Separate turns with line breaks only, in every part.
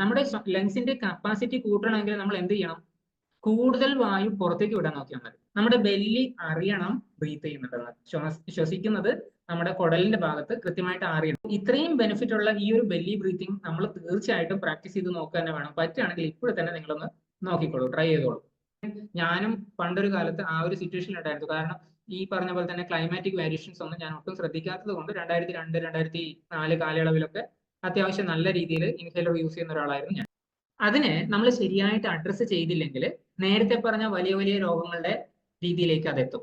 നമ്മുടെ ലങ്സിന്റെ കപ്പാസിറ്റി കൂട്ടണമെങ്കിൽ നമ്മൾ എന്ത് ചെയ്യണം? കൂടുതൽ വായു പുറത്തേക്ക് വിടാൻ നോക്കിയാൽ മതി. നമ്മുടെ ബെല്ലി അറിയണം ബ്രീത്ത് ചെയ്യുന്നുണ്ടെന്ന് ശ്വാസ- ശ്വസിക്കുന്നത് നമ്മുടെ കുടലിന്റെ ഭാഗത്ത് കൃത്യമായിട്ട് അറിയണം. ഇത്രയും ബെനിഫിറ്റ് ഉള്ള ഈ ഒരു ബെല്ലി ബ്രീത്തിങ് നമ്മൾ തീർച്ചയായിട്ടും പ്രാക്ടീസ് ചെയ്ത് നോക്കുക തന്നെ വേണം. പറ്റുകയാണെങ്കിൽ ഇപ്പോൾ തന്നെ നിങ്ങളൊന്ന് നോക്കിക്കോളൂ ട്രൈ ചെയ്തോളൂ. ഞാനും പണ്ടൊരു കാലത്ത് ആ ഒരു സിറ്റുവേഷൻ ഉണ്ടായിരുന്നു. കാരണം ഈ പറഞ്ഞ പോലെ തന്നെ ക്ലൈമാറ്റിക് വേരിയേഷൻസ് ഒന്നും ഞാൻ ഒട്ടും ശ്രദ്ധിക്കാത്തത് കൊണ്ട് രണ്ടായിരത്തി രണ്ട് രണ്ടായിരത്തി നാല് കാലയളവിലൊക്കെ അത്യാവശ്യം നല്ല രീതിയിൽ ഇൻഹേലർ യൂസ് ചെയ്യുന്ന ഒരാളായിരുന്നു ഞാൻ. അതിനെ നമ്മൾ ശരിയായിട്ട് അഡ്രസ്സ് ചെയ്തില്ലെങ്കിൽ നേരത്തെ പറഞ്ഞ വലിയ വലിയ രോഗങ്ങളുടെ രീതിയിലേക്ക് അതെത്തും.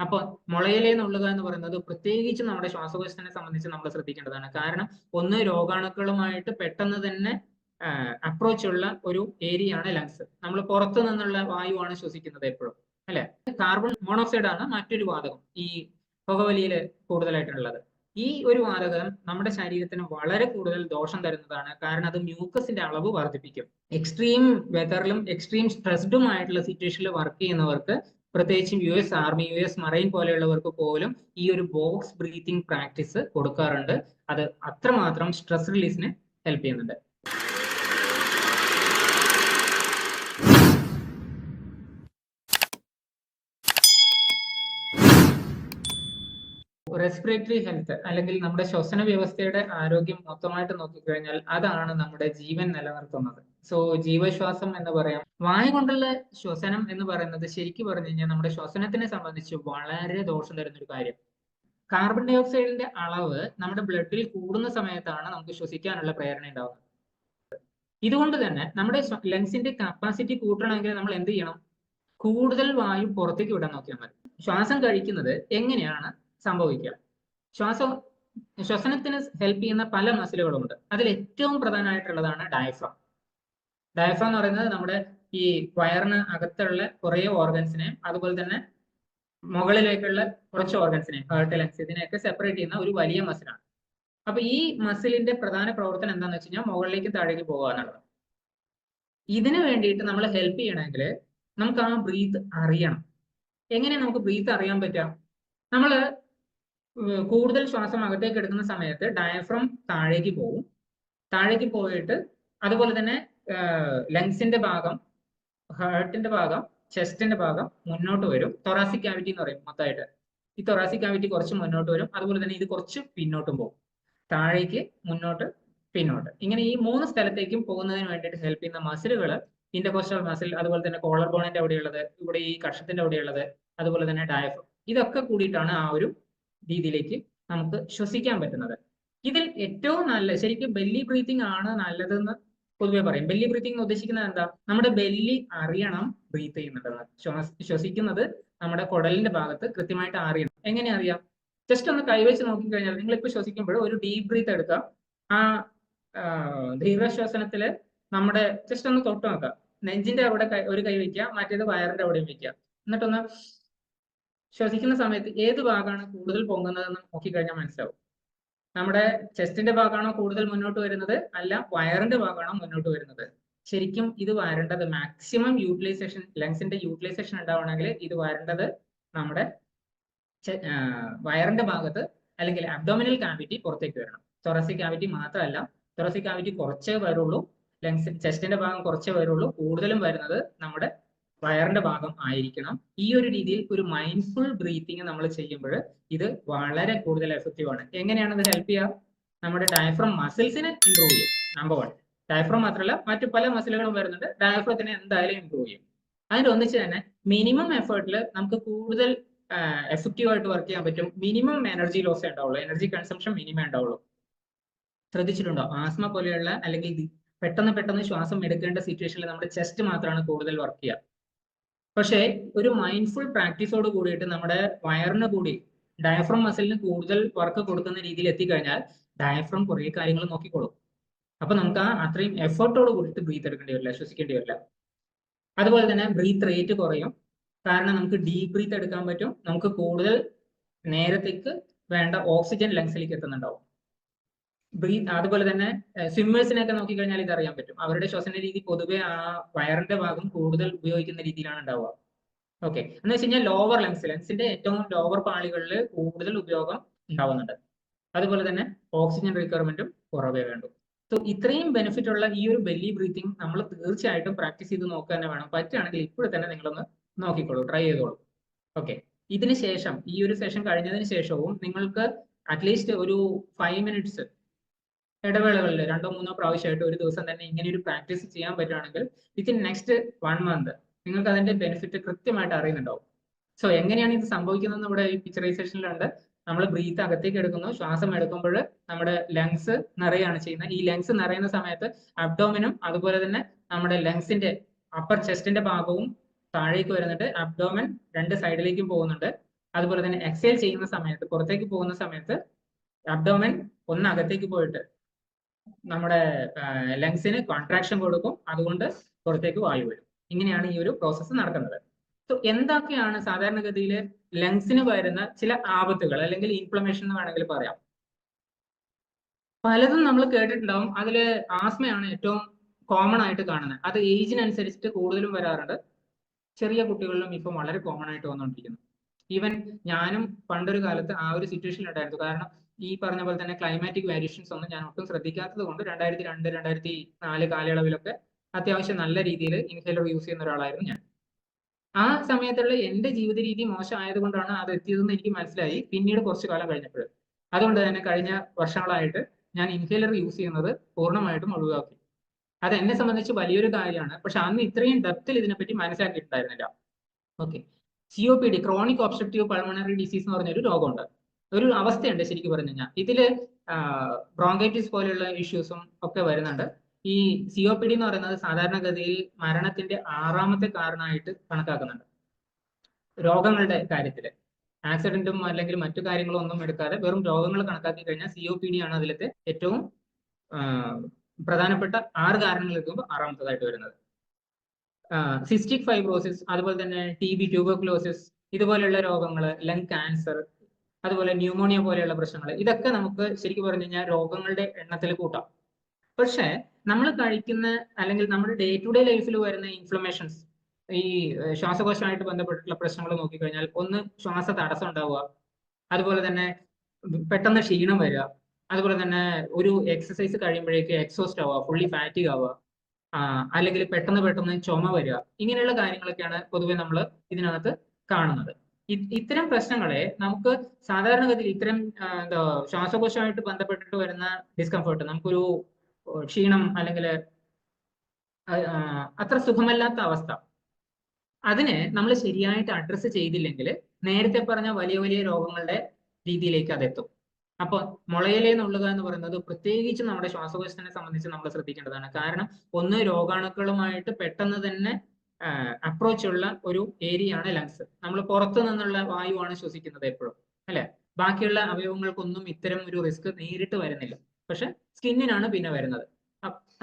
അപ്പോൾ മുളയിലേ നുള്ളുക എന്ന് പറയുന്നത് പ്രത്യേകിച്ച് നമ്മുടെ ശ്വാസകോശത്തിനെ സംബന്ധിച്ച് നമ്മൾ ശ്രദ്ധിക്കേണ്ടതാണ്. കാരണം ഒന്ന് രോഗാണുക്കളുമായിട്ട് പെട്ടെന്ന് തന്നെ അപ്രോച്ച് ഉള്ള ഒരു ഏരിയ ആണ് ലങ്സ് നമ്മൾ പുറത്തു നിന്നുള്ള വായുവാണ് ശ്വസിക്കുന്നത് എപ്പോഴും. അല്ലെ? കാർബൺ മോണോക്സൈഡ് ആണ് മറ്റൊരു വാതകം ഈ പുകവലിയിൽ കൂടുതലായിട്ടുള്ളത്. ഈ ഒരു വാതകം നമ്മുടെ ശരീരത്തിന് വളരെ കൂടുതൽ ദോഷം തരുന്നതാണ്. കാരണം അത് മ്യൂക്കസിന്റെ അളവ് വർദ്ധിപ്പിക്കും. എക്സ്ട്രീം വെതറിലും എക്സ്ട്രീം സ്ട്രെസ്ഡും ആയിട്ടുള്ള സിറ്റുവേഷനിൽ വർക്ക് ചെയ്യുന്നവർക്ക് പ്രത്യേകിച്ചും U S army U S marine പോലെയുള്ളവർക്ക് പോലും ഈ ഒരു ബോക്സ് ബ്രീത്തിങ് പ്രാക്ടീസ് കൊടുക്കാറുണ്ട്. അത് അത്രമാത്രം സ്ട്രെസ് റിലീസിന് ഹെൽപ്പ് ചെയ്യുന്നുണ്ട്. റെസ്പിറേറ്ററി ഹെൽത്ത് അല്ലെങ്കിൽ നമ്മുടെ ശ്വസന വ്യവസ്ഥയുടെ ആരോഗ്യം മൊത്തമായിട്ട് നോക്കിക്കഴിഞ്ഞാൽ അതാണ് നമ്മുടെ ജീവൻ നിലനിർത്തുന്നത്. സോ ജീവശ്വാസം എന്ന് പറയാം. വായ കൊണ്ടുള്ള ശ്വസനം എന്ന് പറയുന്നത് ശരിക്കും പറഞ്ഞു കഴിഞ്ഞാൽ നമ്മുടെ ശ്വസനത്തിനെ സംബന്ധിച്ച് വളരെ ദോഷം തരുന്ന ഒരു കാര്യം. കാർബൺ ഡൈ ഓക്സൈഡിന്റെ അളവ് നമ്മുടെ ബ്ലഡിൽ കൂടുന്ന സമയത്താണ് നമുക്ക് ശ്വസിക്കാനുള്ള പ്രേരണ ഉണ്ടാവുന്നത്. ഇതുകൊണ്ട് തന്നെ നമ്മുടെ ലങ്സിന്റെ കപ്പാസിറ്റി കൂട്ടണമെങ്കിൽ നമ്മൾ എന്ത് ചെയ്യണം? കൂടുതൽ വായു പുറത്തേക്ക് വിടാൻ നോക്കിയാൽ മതി. ശ്വാസം കഴിക്കുന്നത് എങ്ങനെയാണ്? സംഭവിക്കുക. ശ്വാസം ശ്വസനത്തിന് ഹെൽപ്പ് ചെയ്യുന്ന പല മസിലുകളുമുണ്ട് അതിൽ ഏറ്റവും പ്രധാനമായിട്ടുള്ളതാണ് ഡയഫ്രം ഡയഫ്രം എന്ന് പറയുന്നത് നമ്മുടെ ഈ വയറിന് അകത്തുള്ള കുറേ ഓർഗൻസിനെ അതുപോലെ തന്നെ മുകളിലേക്കുള്ള കുറച്ച് ഓർഗൻസിനെ ഹേർട്ട് ലങ്സ് ഇതിനെയൊക്കെ സെപ്പറേറ്റ് ചെയ്യുന്ന ഒരു വലിയ മസിലാണ് അപ്പൊ ഈ മസിലിന്റെ പ്രധാന പ്രവർത്തനം എന്താണെന്ന് വെച്ച് കഴിഞ്ഞാൽ മുകളിലേക്ക് താഴേക്ക് പോകുക എന്നുള്ളത് ഇതിനു വേണ്ടിയിട്ട് നമ്മൾ ഹെൽപ്പ് ചെയ്യണമെങ്കിൽ നമുക്ക് ആ ബ്രീത്ത് അറിയണം. എങ്ങനെ നമുക്ക് ബ്രീത്ത് അറിയാൻ പറ്റുക? നമ്മൾ കൂടുതൽ ശ്വാസം അകത്തേക്ക് എടുക്കുന്ന സമയത്ത് ഡയഫ്രം താഴേക്ക് പോകും താഴേക്ക് പോയിട്ട് അതുപോലെ തന്നെ ലങ്സിന്റെ ഭാഗം ഹാർട്ടിന്റെ ഭാഗം ചെസ്റ്റിന്റെ ഭാഗം മുന്നോട്ട് വരും. തൊറാസിക് ക്യാവിറ്റി എന്ന് പറയും മൊത്തമായിട്ട്. ഈ തൊറാസിക് ക്യാവിറ്റി കുറച്ച് മുന്നോട്ട് വരും. അതുപോലെ തന്നെ ഇത് കുറച്ച് പിന്നോട്ടും പോകും. താഴേക്ക് മുന്നോട്ട് പിന്നോട്ട്. ഇങ്ങനെ ഈ മൂന്ന് സ്ഥലത്തേക്കും പോകുന്നതിന് വേണ്ടിയിട്ട് ഹെൽപ്പ് ചെയ്യുന്ന മസിലുകൾ ഇന്റർകോസ്റ്റൽ മസിൽ അതുപോലെ തന്നെ കോളർ ബോണിന്റെ അവിടെയുള്ളത് ഇവിടെ ഈ കഷത്തിന്റെ അവിടെയുള്ളത് അതുപോലെ തന്നെ ഡയഫ്രം ഇതൊക്കെ കൂടിയിട്ടാണ് ആ ഒരു രീതിയിലേക്ക് നമുക്ക് ശ്വസിക്കാൻ പറ്റുന്നത്. ഇതിൽ ഏറ്റവും നല്ല ശരിക്കും ബെല്ലി ബ്രീത്തിങ് ആണ് നല്ലതെന്ന് പൊതുവെ പറയും. ബെല്ലി ബ്രീത്തിങ് ഉദ്ദേശിക്കുന്നത് എന്താ? നമ്മുടെ ബെല്ലി അറിയണം ബ്രീത്ത് ചെയ്യുന്നുണ്ടെന്ന് ശ്വാസ ശ്വസിക്കുന്നത് നമ്മുടെ കുടലിന്റെ ഭാഗത്ത് കൃത്യമായിട്ട് അറിയണം. എങ്ങനെ അറിയാം? ജസ്റ്റ് ഒന്ന് കൈവച്ച് നോക്കിക്കഴിഞ്ഞാൽ നിങ്ങൾ ഇപ്പൊ ശ്വസിക്കുമ്പോൾ ഒരു ഡീപ് ബ്രീത്ത് എടുക്കാം. ആ ദീർഘശ്വസനത്തിൽ നമ്മുടെ ജസ്റ്റ് ഒന്ന് തൊട്ട് നോക്കാം. നെഞ്ചിന്റെ അവിടെ ഒരു കൈ വയ്ക്കുക മറ്റേത് വയറിന്റെ അവിടെയും വയ്ക്കുക എന്നിട്ടൊന്ന് ശ്വസിക്കുന്ന സമയത്ത് ഏത് ഭാഗമാണ് കൂടുതൽ പൊങ്ങുന്നതെന്ന് നോക്കിക്കഴിഞ്ഞാൽ മനസ്സിലാവും. നമ്മുടെ ചെസ്റ്റിന്റെ ഭാഗമാണോ കൂടുതൽ മുന്നോട്ട് വരുന്നത്? അല്ല വയറിന്റെ ഭാഗമാണോ മുന്നോട്ട് വരുന്നത്? ശരിക്കും ഇത് വരേണ്ടത് മാക്സിമം യൂട്ടിലൈസേഷൻ ലങ്സിന്റെ യൂട്ടിലൈസേഷൻ ഉണ്ടാവണമെങ്കിൽ ഇത് വരേണ്ടത് നമ്മുടെ വയറിന്റെ ഭാഗത്ത് അല്ലെങ്കിൽ അബ്ഡോമിനൽ കാവിറ്റി പുറത്തേക്ക് വരണം. തൊറസിക് കാവിറ്റി മാത്രമല്ല തൊറസിക് കാവിറ്റി കുറച്ചേ വരുള്ളൂ. ലങ്സ് ചെസ്റ്റിന്റെ ഭാഗം കുറച്ചേ വരുള്ളൂ. കൂടുതലും വരുന്നത് നമ്മുടെ വയറിന്റെ ഭാഗം ആയിരിക്കണം. ഈ ഒരു രീതിയിൽ ഒരു മൈൻഡ്ഫുൾ ബ്രീത്തിങ് നമ്മൾ ചെയ്യുമ്പോൾ ഇത് വളരെ കൂടുതൽ എഫക്റ്റീവ് ആണ്. എങ്ങനെയാണ് ഇത് ഹെൽപ്പ് ചെയ്യുക നമ്മുടെ ഡയഫ്രം മസിൽസിനെ ഇമ്പ്രൂവ് ചെയ്യും. നമ്പർ വൺ ഡയഫ്രം മാത്രമല്ല മറ്റു പല മസിലുകളും വരുന്നുണ്ട്. ഡയഫ്രത്തിനെ എന്തായാലും ഇമ്പ്രൂവ് ചെയ്യും. അതിന്റെ ഒന്നിച്ച് തന്നെ മിനിമം എഫേർട്ടിൽ നമുക്ക് കൂടുതൽ എഫക്റ്റീവ് ആയിട്ട് വർക്ക് ചെയ്യാൻ പറ്റും. മിനിമം എനർജി ലോസ് ഉണ്ടാവുള്ളൂ. എനർജി കൺസംഷൻ മിനിമം ഉണ്ടാവുള്ളൂ. ശ്രദ്ധിച്ചിട്ടുണ്ടോ? ആസ്മ പോലെയുള്ള അല്ലെങ്കിൽ പെട്ടെന്ന് പെട്ടെന്ന് ശ്വാസം എടുക്കേണ്ട സിറ്റുവേഷനിൽ നമ്മുടെ ചെസ്റ്റ് മാത്രമാണ് കൂടുതൽ വർക്ക് ചെയ്യുക പക്ഷേ ഒരു മൈൻഡ്ഫുൾ പ്രാക്ടീസോട് കൂടിയിട്ട് നമ്മുടെ വയറിന് കൂടി ഡയഫ്രം മസിലിന് കൂടുതൽ വർക്ക് കൊടുക്കുന്ന രീതിയിൽ എത്തിക്കഴിഞ്ഞാൽ ഡയഫ്രം കുറേ കാര്യങ്ങൾ നോക്കിക്കോളും. അപ്പൊ നമുക്ക് ആ അത്രയും എഫേർട്ടോട് കൂടിയിട്ട് ബ്രീത്ത് എടുക്കേണ്ടി വരില്ല ശ്വസിക്കേണ്ടി വരില്ല. അതുപോലെ തന്നെ ബ്രീത്ത് റേറ്റ് കുറയും. കാരണം നമുക്ക് ഡീപ് ബ്രീത്ത് എടുക്കാൻ പറ്റും. നമുക്ക് കൂടുതൽ നേരത്തേക്ക് വേണ്ട ഓക്സിജൻ ലങ്സിലേക്ക് എത്തുന്നുണ്ടാവും. അതുപോലെ തന്നെ സ്വിമ്മേഴ്സിനെയൊക്കെ നോക്കിക്കഴിഞ്ഞാൽ ഇത് അറിയാൻ പറ്റും. അവരുടെ ശ്വസന രീതി പൊതുവെ ആ വയറിന്റെ ഭാഗം കൂടുതൽ ഉപയോഗിക്കുന്ന രീതിയിലാണ് ഉണ്ടാവുക. ഓക്കെ. എന്ന് വെച്ച് കഴിഞ്ഞാൽ ലോവർ ലങ്സ് ലങ്സിന്റെ ഏറ്റവും ലോവർ പാളികളിൽ കൂടുതൽ ഉപയോഗം ഉണ്ടാവുന്നുണ്ട്. അതുപോലെ തന്നെ ഓക്സിജൻ റിക്വയർമെന്റും കുറവേ വേണ്ടു. സോ ഇത്രയും ബെനിഫിറ്റ് ഉള്ള ഈ ഒരു ബെല്ലി ബ്രീത്തിങ് നമ്മൾ തീർച്ചയായിട്ടും പ്രാക്ടീസ് ചെയ്ത് നോക്കുക തന്നെ വേണം. പറ്റുകയാണെങ്കിൽ ഇപ്പോൾ തന്നെ നിങ്ങളൊന്ന് നോക്കിക്കോളൂ ട്രൈ ചെയ്തോളൂ. ഓക്കെ. ഇതിന് ശേഷം ഈ ഒരു സെഷൻ കഴിഞ്ഞതിന് ശേഷവും നിങ്ങൾക്ക് അറ്റ്ലീസ്റ്റ് ഒരു ഫൈവ് മിനിറ്റ്സ് ഇടവേളകളിൽ രണ്ടോ മൂന്നോ പ്രാവശ്യമായിട്ട് ഒരു ദിവസം തന്നെ ഇങ്ങനെ ഒരു പ്രാക്ടീസ് ചെയ്യാൻ പറ്റുകയാണെങ്കിൽ വിത്തിൻ നെക്സ്റ്റ് വൺ മന്ത് നിങ്ങൾക്ക് അതിന്റെ ബെനിഫിറ്റ് കൃത്യമായിട്ട് അറിയുന്നുണ്ടാവും. സോ എങ്ങനെയാണ് ഇത് സംഭവിക്കുന്നത് നമ്മുടെ ഈ പിക്ചറൈസേഷനിലുണ്ട് നമ്മൾ ബ്രീത്ത് അകത്തേക്ക് എടുക്കുന്നു. ശ്വാസം എടുക്കുമ്പോൾ നമ്മുടെ ലങ്സ് നിറയാണ് ചെയ്യുന്നത്. ഈ ലങ്സ് നിറയുന്ന സമയത്ത് അബ്ഡോമിനും അതുപോലെ തന്നെ നമ്മുടെ ലങ്സിന്റെ അപ്പർ ചെസ്റ്റിന്റെ ഭാഗവും താഴേക്ക് വരുന്നുണ്ട്. അബ്ഡോമൻ രണ്ട് സൈഡിലേക്കും പോകുന്നുണ്ട്. അതുപോലെ തന്നെ എക്സൈൽ ചെയ്യുന്ന സമയത്ത് പുറത്തേക്ക് പോകുന്ന സമയത്ത് അബ്ഡോമൻ ഒന്ന് അകത്തേക്ക് പോയിട്ട് നമ്മുടെ ലങ്സിന് കോൺട്രാക്ഷൻ കൊടുക്കും. അതുകൊണ്ട് പുറത്തേക്ക് വായു വരും. ഇങ്ങനെയാണ് ഈ ഒരു പ്രോസസ്സ് നടക്കുന്നത്. സോ എന്തൊക്കെയാണ് സാധാരണഗതിയിൽ ലങ്സിന് വരുന്ന ചില ആപത്തുകൾ അല്ലെങ്കിൽ ഇൻഫ്ലമേഷൻ എന്ന് വേണമെങ്കിൽ പറയാം. പലതും നമ്മൾ കേട്ടിട്ടുണ്ടാവും. അതിൽ ആസ്മയാണ് ഏറ്റവും കോമൺ ആയിട്ട് കാണുന്നത്. അത് ഏജിനനുസരിച്ചിട്ട് കൂടുതലും വരാറുണ്ട്. ചെറിയ കുട്ടികളിലും ഇപ്പം വളരെ കോമൺ ആയിട്ട് വന്നുകൊണ്ടിരിക്കുന്നു. ഈവൻ ഞാനും പണ്ടൊരു കാലത്ത് ആ ഒരു സിറ്റുവേഷൻ ഉണ്ടായിരുന്നു കാരണം ഈ പറഞ്ഞ പോലെ തന്നെ ക്ലൈമാറ്റിക് വേരിയേഷൻസ് ഒന്നും ഞാൻ ഒട്ടും ശ്രദ്ധിക്കാത്തത് കൊണ്ട് രണ്ടായിരത്തി രണ്ട് രണ്ടായിരത്തി നാല് കാലയളവിലൊക്കെ അത്യാവശ്യം നല്ല രീതിയിൽ ഇൻഹേലർ യൂസ് ചെയ്യുന്ന ഒരാളായിരുന്നു ഞാൻ. ആ സമയത്തുള്ള എന്റെ ജീവിത രീതി മോശമായത് കൊണ്ടാണ് അത് എത്തിയതെന്ന് എനിക്ക് മനസ്സിലായി. പിന്നീട് കുറച്ചു കാലം കഴിഞ്ഞപ്പോൾ അതുകൊണ്ട് തന്നെ കഴിഞ്ഞ വർഷങ്ങളായിട്ട് ഞാൻ ഇൻഹേലർ യൂസ് ചെയ്യുന്നത് പൂർണമായിട്ടും ഒഴിവാക്കി. അത് എന്നെ സംബന്ധിച്ച് വലിയൊരു കാര്യമാണ്. പക്ഷെ അന്ന് ഇത്രയും ഡെപ്തിൽ ഇതിനെപ്പറ്റി മനസ്സിലാക്കിയിട്ടുണ്ടായിരുന്നില്ല. Okay C O P D chronic obstructive pulmonary disease എന്ന് പറഞ്ഞൊരു രോഗമുണ്ട്. ഒരു അവസ്ഥയുണ്ട് ശരിക്കും പറഞ്ഞു കഴിഞ്ഞാൽ. ഇതിൽ ബ്രോങ്കൈറ്റിസ് പോലെയുള്ള ഇഷ്യൂസും ഒക്കെ വരുന്നുണ്ട്. ഈ സി ഒ പി ഡി എന്ന് പറയുന്നത് സാധാരണഗതിയിൽ മരണത്തിന്റെ ആറാമത്തെ കാരണമായിട്ട് കണക്കാക്കുന്നുണ്ട്. രോഗങ്ങളുടെ കാര്യത്തിൽ ആക്സിഡന്റും അല്ലെങ്കിൽ മറ്റു കാര്യങ്ങളും ഒന്നും എടുക്കാതെ വെറും രോഗങ്ങൾ കണക്കാക്കി കഴിഞ്ഞാൽ സി ഒ പി ഡി ആണ് അതിലത്തെ ഏറ്റവും പ്രധാനപ്പെട്ട ആറ് കാരണങ്ങൾ എടുക്കുമ്പോൾ ആറാമത്തതായിട്ട് വരുന്നത്. സിസ്റ്റിക് ഫൈബ്രോസിസ് അതുപോലെ തന്നെ ടി ബി ട്യൂബോക്ലോസിസ് ഇതുപോലെയുള്ള രോഗങ്ങൾ ലങ് ക്യാൻസർ അതുപോലെ ന്യൂമോണിയ പോലെയുള്ള പ്രശ്നങ്ങൾ ഇതൊക്കെ നമുക്ക് ശരിക്കും പറഞ്ഞു കഴിഞ്ഞാൽ രോഗങ്ങളുടെ എണ്ണത്തിൽ കൂട്ടാം. പക്ഷേ നമ്മൾ കഴിക്കുന്ന അല്ലെങ്കിൽ നമ്മുടെ ഡേ ടു ഡേ ലൈഫിൽ വരുന്ന ഇൻഫ്ലമേഷൻസ് ഈ ശ്വാസകോശമായിട്ട് ബന്ധപ്പെട്ടിട്ടുള്ള പ്രശ്നങ്ങൾ നോക്കിക്കഴിഞ്ഞാൽ ഒന്ന് ശ്വാസ തടസ്സം ഉണ്ടാവുക അതുപോലെ തന്നെ പെട്ടെന്ന് ക്ഷീണം വരിക അതുപോലെ തന്നെ ഒരു എക്സസൈസ് കഴിയുമ്പോഴേക്ക് എക്സോസ്റ്റ് ആവുക ഫുള്ളി ഫാറ്റിക് ആവുക അല്ലെങ്കിൽ പെട്ടെന്ന് പെട്ടെന്ന് ചുമ വരിക ഇങ്ങനെയുള്ള കാര്യങ്ങളൊക്കെയാണ് പൊതുവെ നമ്മൾ ഇതിനകത്ത് കാണുന്നത്. ഇത്തരം പ്രശ്നങ്ങളെ നമുക്ക് സാധാരണഗതിയിൽ ഇത്തരം എന്താ ശ്വാസകോശമായിട്ട് ബന്ധപ്പെട്ടിട്ട് വരുന്ന ഡിസ്കംഫേർട്ട് നമുക്കൊരു ക്ഷീണം അല്ലെങ്കിൽ അത്ര സുഖമല്ലാത്ത അവസ്ഥ അതിനെ നമ്മൾ ശരിയായിട്ട് അഡ്രസ്സ് ചെയ്തില്ലെങ്കിൽ നേരത്തെ പറഞ്ഞ വലിയ വലിയ രോഗങ്ങളുടെ രീതിയിലേക്ക് അതെത്തും. അപ്പൊ മുളയിലെ നുള്ളുക എന്ന് പറയുന്നത് പ്രത്യേകിച്ച് നമ്മുടെ ശ്വാസകോശത്തിനെ സംബന്ധിച്ച് നമ്മൾ ശ്രദ്ധിക്കേണ്ടതാണ്. കാരണം ഒന്ന് രോഗാണുക്കളുമായിട്ട് പെട്ടെന്ന് തന്നെ അപ്രോച്ച് ഉള്ള ഒരു ഏരിയ ആണ് ലങ്സ് നമ്മൾ പുറത്തു നിന്നുള്ള വായുവാണ് ശ്വസിക്കുന്നത് എപ്പോഴും അല്ലെ? ബാക്കിയുള്ള അവയവങ്ങൾക്കൊന്നും ഇത്തരം ഒരു റിസ്ക് നേരിട്ട് വരുന്നില്ല. പക്ഷെ സ്കിന്നിനാണ് പിന്നെ വരുന്നത്.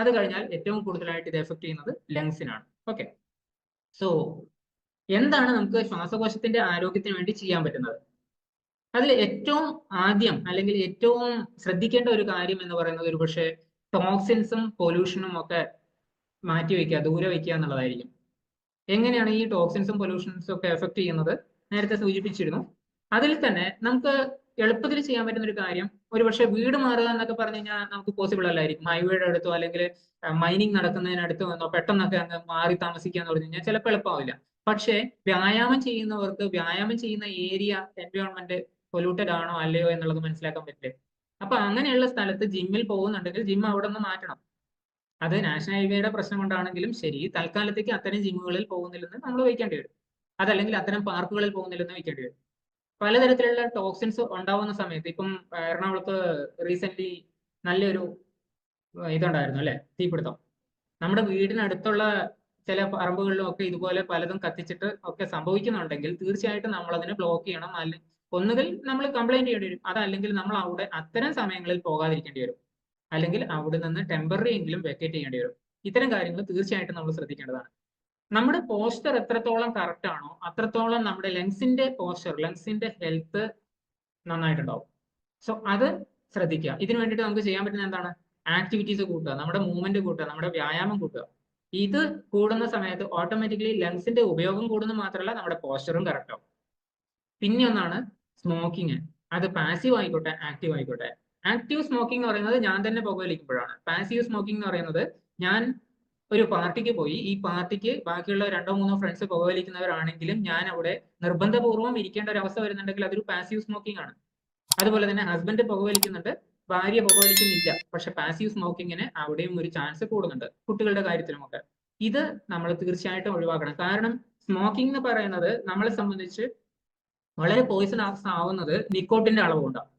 അത് കഴിഞ്ഞാൽ ഏറ്റവും കൂടുതലായിട്ട് ഇത് എഫക്ട് ചെയ്യുന്നത് ലങ്സിനാണ് ഓക്കെ സോ എന്താണ് നമുക്ക് ശ്വാസകോശത്തിന്റെ ആരോഗ്യത്തിന് വേണ്ടി ചെയ്യാൻ പറ്റുന്നത്? അതിൽ ഏറ്റവും ആദ്യം അല്ലെങ്കിൽ ഏറ്റവും ശ്രദ്ധിക്കേണ്ട ഒരു കാര്യം എന്ന് പറയുന്നത് ഒരു പക്ഷേ ടോക്സിൻസും പൊല്യൂഷനും ഒക്കെ മാറ്റി വയ്ക്കുക ദൂരെ വയ്ക്കുക എന്നുള്ളതായിരിക്കും. എങ്ങനെയാണ് ഈ ടോക്സിൻസും പൊല്യൂഷൻസും ഒക്കെ എഫക്ട് ചെയ്യുന്നത്? നേരത്തെ സൂചിപ്പിച്ചിരുന്നു. അതിൽ തന്നെ നമുക്ക് എളുപ്പത്തിൽ ചെയ്യാൻ പറ്റുന്ന ഒരു കാര്യം ഒരു ഒരുപക്ഷെ വീട് മാറുക എന്നൊക്കെ പറഞ്ഞു കഴിഞ്ഞാൽ നമുക്ക് പോസിബിൾ അല്ലായിരിക്കും. ഹൈവേയുടെ അടുത്തോ അല്ലെങ്കിൽ മൈനിങ് നടക്കുന്നതിനടുത്തോ എന്നോ പെട്ടെന്നൊക്കെ അങ്ങ് മാറി താമസിക്കുക എന്ന് പറഞ്ഞു കഴിഞ്ഞാൽ ചിലപ്പോൾ എളുപ്പമാവില്ല. പക്ഷേ വ്യായാമം ചെയ്യുന്നവർക്ക് വ്യായാമം ചെയ്യുന്ന ഏരിയ എൻവയോൺമെന്റ് പൊല്യൂട്ടഡ് ആണോ അല്ലയോ എന്നുള്ളത് മനസ്സിലാക്കാൻ പറ്റില്ലേ? അപ്പൊ അങ്ങനെയുള്ള സ്ഥലത്ത് ജിമ്മിൽ പോകുന്നുണ്ടെങ്കിൽ ജിം അവിടെ നിന്ന് മാറ്റണം. അത് നാഷണൽ ഹൈവേയുടെ പ്രശ്നം കൊണ്ടാണെങ്കിലും ശരി തൽക്കാലത്തേക്ക് അത്തരം ജിമ്മുകളിൽ പോകുന്നില്ലെന്ന് നമ്മൾ വയ്ക്കേണ്ടി വരും. അതല്ലെങ്കിൽ അത്തരം പാർക്കുകളിൽ പോകുന്നില്ലെന്ന് വയ്ക്കേണ്ടി വരും. പലതരത്തിലുള്ള ടോക്സിൻസ് ഉണ്ടാവുന്ന സമയത്ത് ഇപ്പം എറണാകുളത്ത് റീസെന്റ് നല്ലൊരു ഇതുണ്ടായിരുന്നു അല്ലെ? തീപിടുത്തം. നമ്മുടെ വീടിനടുത്തുള്ള ചില പറമ്പുകളിലും ഒക്കെ ഇതുപോലെ പലതും കത്തിച്ചിട്ട് ഒക്കെ സംഭവിക്കുന്നുണ്ടെങ്കിൽ തീർച്ചയായിട്ടും നമ്മൾ അതിനെ ബ്ലോക്ക് ചെയ്യണം. അല്ലെങ്കിൽ ഒന്നുകിൽ നമ്മൾ കംപ്ലൈന്റ് ചെയ്യേണ്ടി വരും. അതല്ലെങ്കിൽ നമ്മൾ അവിടെ അത്തരം സമയങ്ങളിൽ പോകാതിരിക്കേണ്ടി വരും. അല്ലെങ്കിൽ അവിടെ നിന്ന് ടെമ്പററി എങ്കിലും വെക്കേറ്റ് ചെയ്യേണ്ടി വരും. ഇത്തരം കാര്യങ്ങൾ തീർച്ചയായിട്ടും നമ്മൾ ശ്രദ്ധിക്കേണ്ടതാണ്. നമ്മുടെ പോസ്റ്റർ എത്രത്തോളം കറക്റ്റ് ആണോ അത്രത്തോളം നമ്മുടെ ലങ്സിന്റെ പോസ്റ്റർ ലങ്സിന്റെ ഹെൽത്ത് നന്നായിട്ടുണ്ടാവും. സോ അത് ശ്രദ്ധിക്കുക. ഇതിനു വേണ്ടിയിട്ട് നമുക്ക് ചെയ്യാൻ പറ്റുന്ന എന്താണ്? ആക്ടിവിറ്റീസ് കൂട്ടുക നമ്മുടെ മൂവ്മെന്റ് കൂട്ടുക നമ്മുടെ വ്യായാമം കൂട്ടുക. ഇത് കൂടുന്ന സമയത്ത് ഓട്ടോമാറ്റിക്കലി ലങ്സിന്റെ ഉപയോഗം കൂടുന്നത് മാത്രമല്ല നമ്മുടെ പോസ്റ്ററും കറക്റ്റ് ആവും. പിന്നെ ഒന്നാണ് സ്മോക്കിങ് അത് പാസീവ് ആയിക്കോട്ടെ ആക്റ്റീവ് ആയിക്കോട്ടെ. ആക്റ്റീവ് സ്മോക്കിംഗ് എന്ന് പറയുന്നത് ഞാൻ തന്നെ പുകവലിക്കുമ്പോഴാണ്. പാസീവ് സ്മോക്കിംഗ് എന്ന് പറയുന്നത് ഞാൻ ഒരു പാർട്ടിക്ക് പോയി ഈ പാർട്ടിക്ക് ബാക്കിയുള്ള രണ്ടോ മൂന്നോ ഫ്രണ്ട്സ് പുകവലിക്കുന്നവരാണെങ്കിലും ഞാൻ അവിടെ നിർബന്ധപൂർവം ഇരിക്കേണ്ട ഒരു അവസ്ഥ വരുന്നുണ്ടെങ്കിൽ അതൊരു പാസീവ് സ്മോക്കിംഗ് ആണ്. അതുപോലെ തന്നെ ഹസ്ബൻഡ് പുകവലിക്കുന്നുണ്ട് ഭാര്യ പുകവലിക്കുന്നില്ല പക്ഷെ പാസീവ് സ്മോക്കിങ്ങിന് അവിടെയും ഒരു ചാൻസ് കൂടുന്നുണ്ട് കുട്ടികളുടെ കാര്യത്തിലുമൊക്കെ. ഇത് നമ്മൾ തീർച്ചയായിട്ടും ഒഴിവാക്കണം. കാരണം സ്മോക്കിംഗ് എന്ന് പറയുന്നത് നമ്മളെ സംബന്ധിച്ച് വളരെ പോയിസണസ് ആവുന്നത് നിക്കോട്ടിന്റെ അളവ് കൊണ്ടാണ്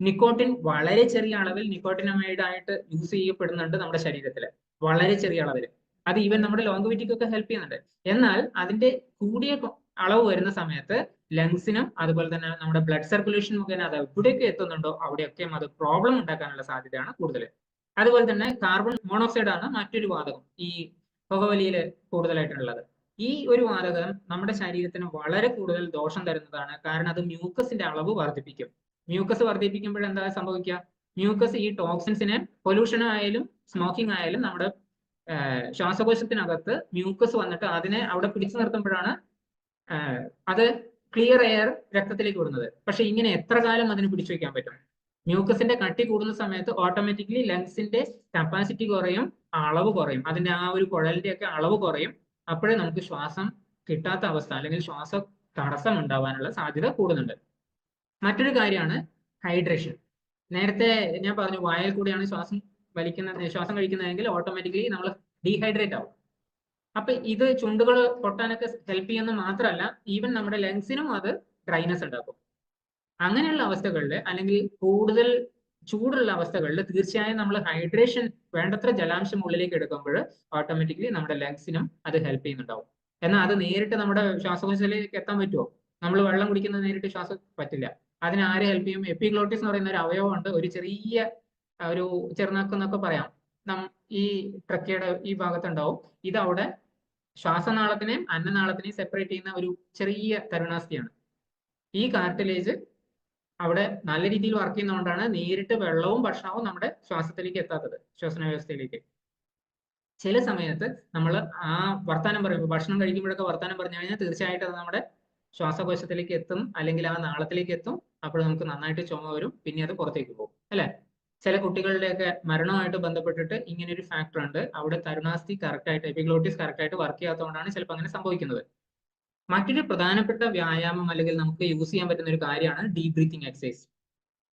നിക്കോട്ടിൻ വളരെ ചെറിയ അളവിൽ നിക്കോട്ടിനമൈഡ് ആയിട്ട് യൂസ് ചെയ്യപ്പെടുന്നുണ്ട് നമ്മുടെ ശരീരത്തിൽ വളരെ ചെറിയ അളവിൽ അത് ഈവൻ നമ്മുടെ ലോങ്ക്വിറ്റിക്കൊക്കെ ഹെൽപ്പ് ചെയ്യുന്നുണ്ട്. എന്നാൽ അതിന്റെ കൂടിയ അളവ് വരുന്ന സമയത്ത് ലങ്സിനും അതുപോലെ തന്നെ നമ്മുടെ ബ്ലഡ് സർക്കുലേഷൻ മുഖേന അത് എവിടെയൊക്കെ എത്തുന്നുണ്ടോ അവിടെയൊക്കെയും അത് പ്രോബ്ലം ഉണ്ടാക്കാനുള്ള സാധ്യതയാണ് കൂടുതൽ അതുപോലെ തന്നെ കാർബൺ മോണോക്സൈഡ് ആണ് മറ്റൊരു വാതകം ഈ പുകവലിയിൽ കൂടുതലായിട്ടുള്ളത്. ഈ ഒരു വാതകം നമ്മുടെ ശരീരത്തിന് വളരെ കൂടുതൽ ദോഷം തരുന്നതാണ്. കാരണം അത് മ്യൂക്കസിന്റെ അളവ് വർദ്ധിപ്പിക്കും. മ്യൂക്കസ് വർദ്ധിപ്പിക്കുമ്പോൾ എന്താ സംഭവിക്കുക? മ്യൂക്കസ് ഈ ടോക്സിൻസിനെ പൊല്യൂഷൻ ആയാലും സ്മോക്കിംഗ് ആയാലും നമ്മുടെ ശ്വാസകോശത്തിനകത്ത് മ്യൂക്കസ് വന്നിട്ട് അതിനെ അവിടെ പിടിച്ചു നിർത്തുമ്പോഴാണ് അത് ക്ലിയർ എയർ രക്തത്തിലേക്ക് വിടുന്നത്. പക്ഷെ ഇങ്ങനെ എത്ര കാലം അതിന് പിടിച്ചു വെക്കാൻ പറ്റും? മ്യൂക്കസിന്റെ കട്ടി കൂടുന്ന സമയത്ത് ഓട്ടോമാറ്റിക്കലി ലങ്സിന്റെ കപ്പാസിറ്റി കുറയും അളവ് കുറയും. അതിന്റെ ആ ഒരു കുഴലിന്റെ ഒക്കെ അളവ് കുറയും. അപ്പോഴേ നമുക്ക് ശ്വാസം കിട്ടാത്ത അവസ്ഥ അല്ലെങ്കിൽ ശ്വാസ തടസ്സം ഉണ്ടാവാനുള്ള സാധ്യത കൂടുന്നുണ്ട്. മറ്റൊരു കാര്യമാണ് ഹൈഡ്രേഷൻ നേരത്തെ ഞാൻ പറഞ്ഞു വായൽ കൂടിയാണ് ശ്വാസം വലിക്കുന്ന ശ്വാസം കഴിക്കുന്നതെങ്കിൽ ഓട്ടോമാറ്റിക്കലി നമ്മൾ ഡീഹൈഡ്രേറ്റ് ആവും. അപ്പൊ ഇത് ചുണ്ടുകൾ പൊട്ടാനൊക്കെ ഹെൽപ്പ് ചെയ്യുന്ന മാത്രമല്ല ഈവൻ നമ്മുടെ ലങ്സിനും അത് ഡ്രൈനസ് ഉണ്ടാക്കും. അങ്ങനെയുള്ള അവസ്ഥകളിൽ അല്ലെങ്കിൽ കൂടുതൽ ചൂടുള്ള അവസ്ഥകളിൽ തീർച്ചയായും നമ്മൾ ഹൈഡ്രേഷൻ വേണ്ടത്ര ജലാംശം ഉള്ളിലേക്ക് എടുക്കുമ്പോൾ ഓട്ടോമാറ്റിക്കലി നമ്മുടെ ലങ്സിനും അത് ഹെൽപ്പ് ചെയ്യുന്നുണ്ടാവും. എന്നാൽ അത് നേരിട്ട് നമ്മുടെ ശ്വാസകോശത്തിലേക്ക് എത്താൻ പറ്റുമോ നമ്മൾ വെള്ളം കുടിക്കുന്നത് നേരിട്ട് ശ്വാസം പറ്റില്ല. അതിന് ആരെ ഹെൽപ്പ് ചെയ്യും? എപ്പിഗ്ലോട്ടിസ് എന്ന് പറയുന്ന ഒരു അവയവമുണ്ട്. ഒരു ചെറിയ ഒരു ചെറുനാക്കം എന്നൊക്കെ പറയാം. നം ഈ ട്രക്കയുടെ ഈ ഭാഗത്തുണ്ടാവും. ഇത് അവിടെ ശ്വാസനാളത്തിനെയും അന്നനാളത്തിനെയും സെപ്പറേറ്റ് ചെയ്യുന്ന ഒരു ചെറിയ തരുണാസ്ഥിയാണ് ഈ കാർട്ടിലേജ് അവിടെ നല്ല രീതിയിൽ വർക്ക് ചെയ്യുന്നതുകൊണ്ടാണ് നേരിട്ട് വെള്ളവും ഭക്ഷണവും നമ്മുടെ ശ്വാസത്തിലേക്ക് എത്താത്തത് ശ്വസന വ്യവസ്ഥയിലേക്ക്. ചില സമയത്ത് നമ്മൾ ആ വർത്തമാനം പറയുമ്പോൾ ഭക്ഷണം കഴിക്കുമ്പോഴൊക്കെ വർത്തമാനം പറഞ്ഞു കഴിഞ്ഞാൽ തീർച്ചയായിട്ടും അത് നമ്മുടെ ശ്വാസകോശത്തിലേക്ക് എത്തും അല്ലെങ്കിൽ ആ നാളത്തിലേക്ക് എത്തും അപ്പോൾ നമുക്ക് നന്നായിട്ട് ചുമ വരും പിന്നെ അത് പുറത്തേക്ക് പോകും അല്ലെ? ചില കുട്ടികളുടെയൊക്കെ മരണവുമായിട്ട് ബന്ധപ്പെട്ടിട്ട് ഇങ്ങനെ ഒരു ഫാക്ടർ ഉണ്ട്. അവിടെ തരുണാസ്ഥി കറക്റ്റ് ആയിട്ട് എപ്പിഗ്ലോട്ടിസ് കറക്റ്റ് ആയിട്ട് വർക്ക് ചെയ്യാത്തതുകൊണ്ടാണ് ചിലപ്പോൾ അങ്ങനെ സംഭവിക്കുന്നത്. മറ്റൊരു പ്രധാനപ്പെട്ട വ്യായാമം അല്ലെങ്കിൽ നമുക്ക് യൂസ് ചെയ്യാൻ പറ്റുന്ന ഒരു കാര്യമാണ് ഡീപ് ബ്രീത്തിങ് എക്സസൈസ്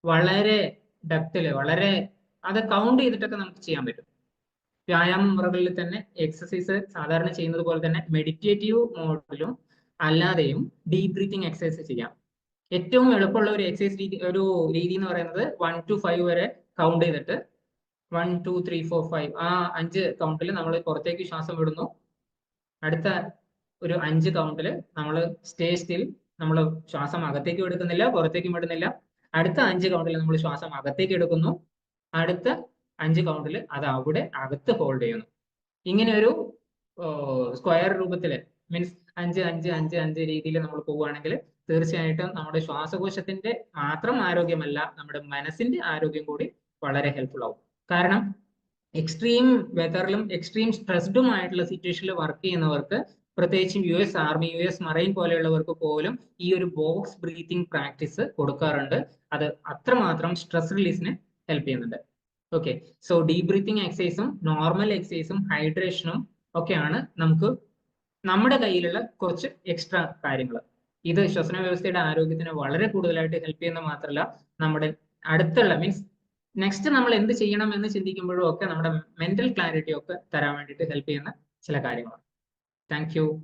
വളരെ ഡെപ്തിൽ വളരെ അത് കൗണ്ട് ചെയ്തിട്ടൊക്കെ നമുക്ക് ചെയ്യാൻ പറ്റും. വ്യായാമ മുറകളിൽ തന്നെ എക്സസൈസ് സാധാരണ ചെയ്യുന്നത് പോലെ തന്നെ മെഡിറ്റേറ്റീവ് മോഡിലും അല്ലാതെയും ഡീപ് ബ്രീത്തിങ് എക്സസൈസ് ചെയ്യാം. ഏറ്റവും എളുപ്പമുള്ള ഒരു എക്സസൈസ് രീതി ഒരു രീതി എന്ന് പറയുന്നത് വൺ ടു ഫൈവ് വരെ കൗണ്ട് ചെയ്തിട്ട് one two three four five ആ അഞ്ച് കൗണ്ടിൽ നമ്മൾ പുറത്തേക്ക് ശ്വാസം വിടുന്നു. അടുത്ത ഒരു അഞ്ച് കൗണ്ടിൽ നമ്മൾ സ്റ്റേ സ്റ്റിൽ നമ്മൾ ശ്വാസം അകത്തേക്ക് എടുക്കുന്നില്ല പുറത്തേക്കും വിടുന്നില്ല അടുത്ത അഞ്ച് കൗണ്ടിൽ നമ്മൾ ശ്വാസം അകത്തേക്ക് എടുക്കുന്നു. അടുത്ത അഞ്ച് കൗണ്ടിൽ അത് അവിടെ അകത്ത് ഹോൾഡ് ചെയ്യുന്നു. ഇങ്ങനെ ഒരു സ്ക്വയർ രൂപത്തിൽ മീൻസ് അഞ്ച് അഞ്ച് അഞ്ച് അഞ്ച് രീതിയിൽ നമ്മൾ പോവുകയാണെങ്കിൽ തീർച്ചയായിട്ടും നമ്മുടെ ശ്വാസകോശത്തിന്റെ മാത്രം ആരോഗ്യമല്ല നമ്മുടെ മനസ്സിന്റെ ആരോഗ്യം കൂടി വളരെ ഹെൽപ്ഫുൾ ആവും. കാരണം എക്സ്ട്രീം വെതറിലും എക്സ്ട്രീം സ്ട്രെസ്ഡും ആയിട്ടുള്ള സിറ്റുവേഷനിൽ വർക്ക് ചെയ്യുന്നവർക്ക് പ്രത്യേകിച്ചും U S army U S marine പോലെയുള്ളവർക്ക് പോലും ഈ ഒരു ബോക്സ് ബ്രീത്തിങ് പ്രാക്ടീസ് കൊടുക്കാറുണ്ട്. അത് അത്രമാത്രം സ്ട്രെസ് റിലീസിന് ഹെൽപ്പ് ചെയ്യുന്നുണ്ട്. ഓക്കെ സോ ഡീപ് ബ്രീത്തിങ് എക്സസൈസും നോർമൽ എക്സസൈസും ഹൈഡ്രേഷനും ഒക്കെയാണ് നമുക്ക് നമ്മുടെ കയ്യിലുള്ള കുറച്ച് എക്സ്ട്രാ കാര്യങ്ങൾ ഇത് ശ്വസന വ്യവസ്ഥയുടെ ആരോഗ്യത്തിന് വളരെ കൂടുതലായിട്ട് ഹെൽപ്പ് ചെയ്യുന്ന മാത്രമല്ല നമ്മുടെ അടുത്തുള്ള മീൻസ് നെക്സ്റ്റ് നമ്മൾ എന്ത് ചെയ്യണം എന്ന് ചിന്തിക്കുമ്പോഴും ഒക്കെ നമ്മുടെ മെന്റൽ ക്ലാരിറ്റി ഒക്കെ തരാൻ വേണ്ടിയിട്ട് ഹെൽപ്പ് ചെയ്യുന്ന ചില കാര്യങ്ങളാണ്. Thank you.